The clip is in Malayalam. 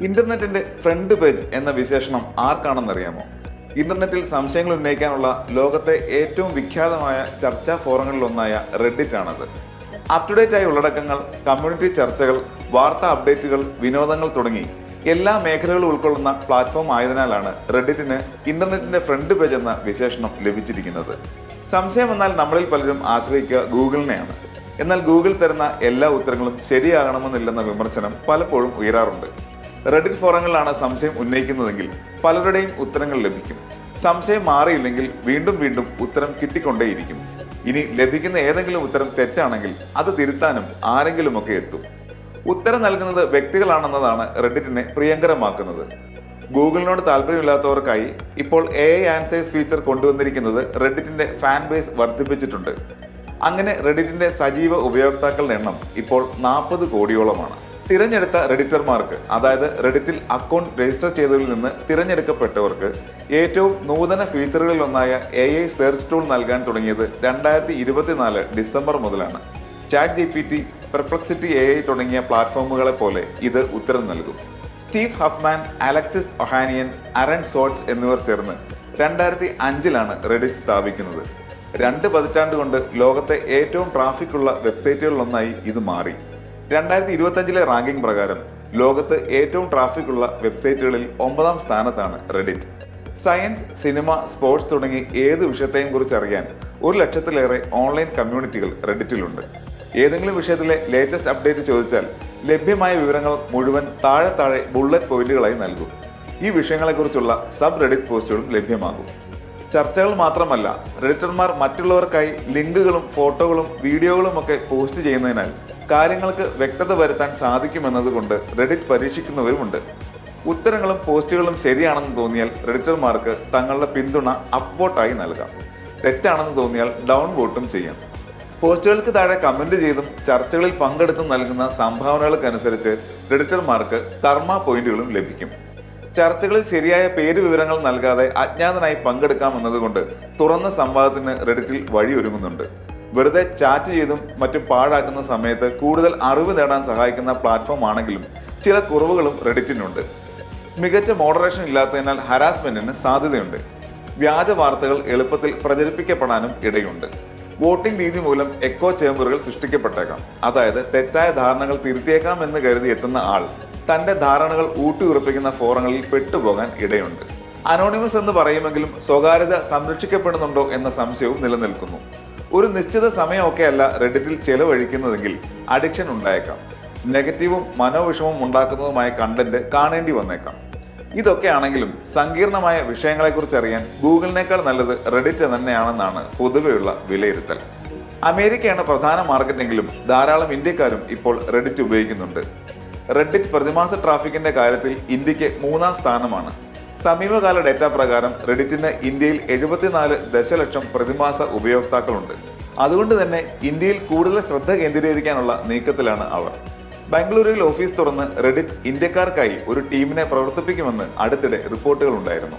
ഇന്റർനെറ്റിന്റെ ഫ്രണ്ട് പേജ് എന്ന വിശേഷണം ആർക്കാണെന്നറിയാമോ? ഇന്റർനെറ്റിൽ സംശയങ്ങൾ ഉന്നയിക്കാനുള്ള ലോകത്തെ ഏറ്റവും വിഖ്യാതമായ ചർച്ചാ ഫോറങ്ങളിലൊന്നായ റെഡിറ്റ് ആണത് അപ് ടു ഡേറ്റ് ആയ ഉള്ളടക്കങ്ങൾ കമ്മ്യൂണിറ്റി ചർച്ചകൾ വാർത്താ അപ്ഡേറ്റുകൾ വിനോദങ്ങൾ തുടങ്ങി എല്ലാ മേഖലകളും ഉൾക്കൊള്ളുന്ന പ്ലാറ്റ്ഫോം ആയതിനാലാണ് റെഡിറ്റിന് ഇന്റർനെറ്റിന്റെ ഫ്രണ്ട് പേജ് എന്ന വിശേഷണം ലഭിച്ചിരിക്കുന്നത്. സംശയം വന്നാൽ നമ്മളിൽ പലരും ആശ്രയിക്കുക ഗൂഗിളിനെയാണ്. എന്നാൽ ഗൂഗിൾ തരുന്ന എല്ലാ ഉത്തരങ്ങളും ശരിയാകണമെന്നില്ലെന്ന വിമർശനം പലപ്പോഴും ഉയരാറുണ്ട്. റെഡിറ്റ് ഫോറങ്ങളിലാണ് സംശയം ഉന്നയിക്കുന്നതെങ്കിൽ പലരുടെയും ഉത്തരങ്ങൾ ലഭിക്കും. സംശയം മാറിയില്ലെങ്കിൽ വീണ്ടും വീണ്ടും ഉത്തരം കിട്ടിക്കൊണ്ടേയിരിക്കും. ഇനി ലഭിക്കുന്ന ഏതെങ്കിലും ഉത്തരം തെറ്റാണെങ്കിൽ അത് തിരുത്താനും ആരെങ്കിലുമൊക്കെ എത്തും. ഉത്തരം നൽകുന്നത് വ്യക്തികളാണെന്നതാണ് റെഡിറ്റിനെ പ്രിയങ്കരമാക്കുന്നത്. ഗൂഗിളിനോട് താല്പര്യമില്ലാത്തവർക്കായി ഇപ്പോൾ എ ആൻസേഴ്സ് ഫീച്ചർ കൊണ്ടുവന്നിരിക്കുന്നത് റെഡിറ്റിന്റെ ഫാൻ ബേസ് വർദ്ധിപ്പിച്ചിട്ടുണ്ട്. അങ്ങനെ റെഡിറ്റിന്റെ സജീവ ഉപയോക്താക്കളുടെ എണ്ണം ഇപ്പോൾ നാൽപ്പത് കോടിയോളമാണ്. തിരഞ്ഞെടുത്ത റെഡിറ്റർമാർക്ക് അതായത് റെഡിറ്റിൽ അക്കൗണ്ട് രജിസ്റ്റർ ചെയ്തതിൽ നിന്ന് തിരഞ്ഞെടുക്കപ്പെട്ടവർക്ക് ഏറ്റവും നൂതന ഫീച്ചറുകളിലൊന്നായ എ ഐ സെർച്ച് ടൂൾ നൽകാൻ തുടങ്ങിയത് രണ്ടായിരത്തി ഇരുപത്തിനാല് ഡിസംബർ മുതലാണ്. Chat G P T perplexity A I തുടങ്ങിയ പ്ലാറ്റ്ഫോമുകളെ പോലെ ഇത് ഉത്തരം നൽകും. Steve Huffman Alexis Ohanian Aaron Swartz എന്നിവർ ചേർന്ന് രണ്ടായിരത്തി അഞ്ചിലാണ് റെഡിറ്റ് സ്ഥാപിക്കുന്നത്. രണ്ട് പതിറ്റാണ്ട് കൊണ്ട് ലോകത്തെ ഏറ്റവും ട്രാഫിക്കുള്ള വെബ്സൈറ്റുകളിലൊന്നായി ഇത് മാറി. രണ്ടായിരത്തി ഇരുപത്തഞ്ചിലെ റാങ്കിംഗ് പ്രകാരം ലോകത്ത് ഏറ്റവും ട്രാഫിക് ഉള്ള വെബ്സൈറ്റുകളിൽ ഒമ്പതാം സ്ഥാനത്താണ് റെഡിറ്റ് സയൻസ് സിനിമ സ്പോർട്സ് തുടങ്ങി ഏത് വിഷയത്തെയും കുറിച്ച് അറിയാൻ ഒരു ലക്ഷത്തിലേറെ ഓൺലൈൻ കമ്മ്യൂണിറ്റികൾ റെഡിറ്റിലുണ്ട് ഏതെങ്കിലും വിഷയത്തിലെ ലേറ്റസ്റ്റ് അപ്ഡേറ്റ് ചോദിച്ചാൽ ലഭ്യമായ വിവരങ്ങൾ മുഴുവൻ താഴെ താഴെ ബുള്ളറ്റ് പോയിന്റുകളായി നൽകും. ഈ വിഷയങ്ങളെക്കുറിച്ചുള്ള സബ് റെഡിറ്റ് പോസ്റ്റുകളും ലഭ്യമാകും. ചർച്ചകൾ മാത്രമല്ല റെഡിറ്റർമാർ മറ്റുള്ളവർക്കായി ലിങ്കുകളും ഫോട്ടോകളും വീഡിയോകളും ഒക്കെ പോസ്റ്റ് ചെയ്യുന്നതിനാൽ കാര്യങ്ങൾക്ക് വ്യക്തത വരുത്താൻ സാധിക്കുമെന്നതുകൊണ്ട് റെഡിറ്റ് പരീക്ഷിക്കുന്നവരുമുണ്ട്. ഉത്തരങ്ങളും പോസ്റ്റുകളും ശരിയാണെന്ന് തോന്നിയാൽ റെഡിറ്റർമാർക്ക് തങ്ങളുടെ പിന്തുണ അപ്വോട്ടായി നൽകാം. തെറ്റാണെന്ന് തോന്നിയാൽ ഡൗൺ വോട്ടും ചെയ്യാം. പോസ്റ്റുകൾക്ക് താഴെ കമന്റ് ചെയ്തും ചർച്ചകളിൽ പങ്കെടുത്തും നൽകുന്ന സംഭാവനകൾക്കനുസരിച്ച് റെഡിറ്റർമാർക്ക് കർമ്മ പോയിന്റുകളും ലഭിക്കും. ചർച്ചകളിൽ ശരിയായ പേര് വിവരങ്ങൾ നൽകാതെ അജ്ഞാതനായി പങ്കെടുക്കാമെന്നതുകൊണ്ട് തുറന്ന സംവാദത്തിന് റെഡിറ്റിൽ വഴിയൊരുങ്ങുന്നുണ്ട്. വെറുതെ ചാറ്റ് ചെയ്തും മറ്റും പാഴാക്കുന്ന സമയത്ത് കൂടുതൽ അറിവ് നേടാൻ സഹായിക്കുന്ന പ്ലാറ്റ്ഫോം ആണെങ്കിലും ചില കുറവുകളും റെഡിറ്റിനുണ്ട്. മികച്ച മോഡറേഷൻ ഇല്ലാത്തതിനാൽ ഹരാസ്മെന്റിന് സാധ്യതയുണ്ട്. വ്യാജ വാർത്തകൾ എളുപ്പത്തിൽ പ്രചരിപ്പിക്കപ്പെടാനും ഇടയുണ്ട്. വോട്ടിംഗ് രീതി മൂലം എക്കോ ചേമ്പറുകൾ സൃഷ്ടിക്കപ്പെട്ടേക്കാം. അതായത് തെറ്റായ ധാരണകൾ തിരുത്തിയേക്കാം എന്ന് കരുതി എത്തുന്ന ആൾ തന്റെ ധാരണകൾ ഊട്ടിയുറപ്പിക്കുന്ന ഫോറങ്ങളിൽ പെട്ടുപോകാൻ ഇടയുണ്ട്. അനോണിമസ് എന്ന് പറയുമെങ്കിലും സ്വകാര്യത സംരക്ഷിക്കപ്പെടുന്നുണ്ടോ എന്ന സംശയവും നിലനിൽക്കുന്നു. ഒരു നിശ്ചിത സമയമൊക്കെ അല്ല റെഡിറ്റിൽ ചെലവഴിക്കുന്നതെങ്കിൽ അഡിക്ഷൻ ഉണ്ടായേക്കാം. നെഗറ്റീവും മനോവിഷമവും ഉണ്ടാക്കുന്നതുമായ കണ്ടന്റ് കാണേണ്ടി വന്നേക്കാം. ഇതൊക്കെ ആണെങ്കിലും സങ്കീർണമായ വിഷയങ്ങളെക്കുറിച്ച് അറിയാൻ ഗൂഗിളിനേക്കാൾ നല്ലത് റെഡിറ്റ് തന്നെയാണെന്നാണ് പൊതുവെയുള്ള വിലയിരുത്തൽ. അമേരിക്കയാണ് പ്രധാന മാർക്കറ്റെങ്കിലും ധാരാളം ഇന്ത്യക്കാരും ഇപ്പോൾ റെഡിറ്റ് ഉപയോഗിക്കുന്നുണ്ട്. റെഡിറ്റ് പ്രതിമാസ ട്രാഫിക്കിന്റെ കാര്യത്തിൽ ഇന്ത്യയ്ക്ക് മൂന്നാം സ്ഥാനമാണ്. സമീപകാല ഡേറ്റ പ്രകാരം റെഡിറ്റിന് ഇന്ത്യയിൽ എഴുപത്തിനാല് ദശലക്ഷം പ്രതിമാസ ഉപയോക്താക്കളുണ്ട്. അതുകൊണ്ട് തന്നെ ഇന്ത്യയിൽ കൂടുതൽ ശ്രദ്ധ കേന്ദ്രീകരിക്കാനുള്ള നീക്കത്തിലാണ് അവർ. ബാംഗ്ലൂരിൽ ഓഫീസ് തുറന്ന് റെഡിറ്റ് ഇന്ത്യക്കാർക്കായി ഒരു ടീമിനെ പ്രവർത്തിപ്പിക്കുമെന്ന് അടുത്തിടെ റിപ്പോർട്ടുകൾ ഉണ്ടായിരുന്നു.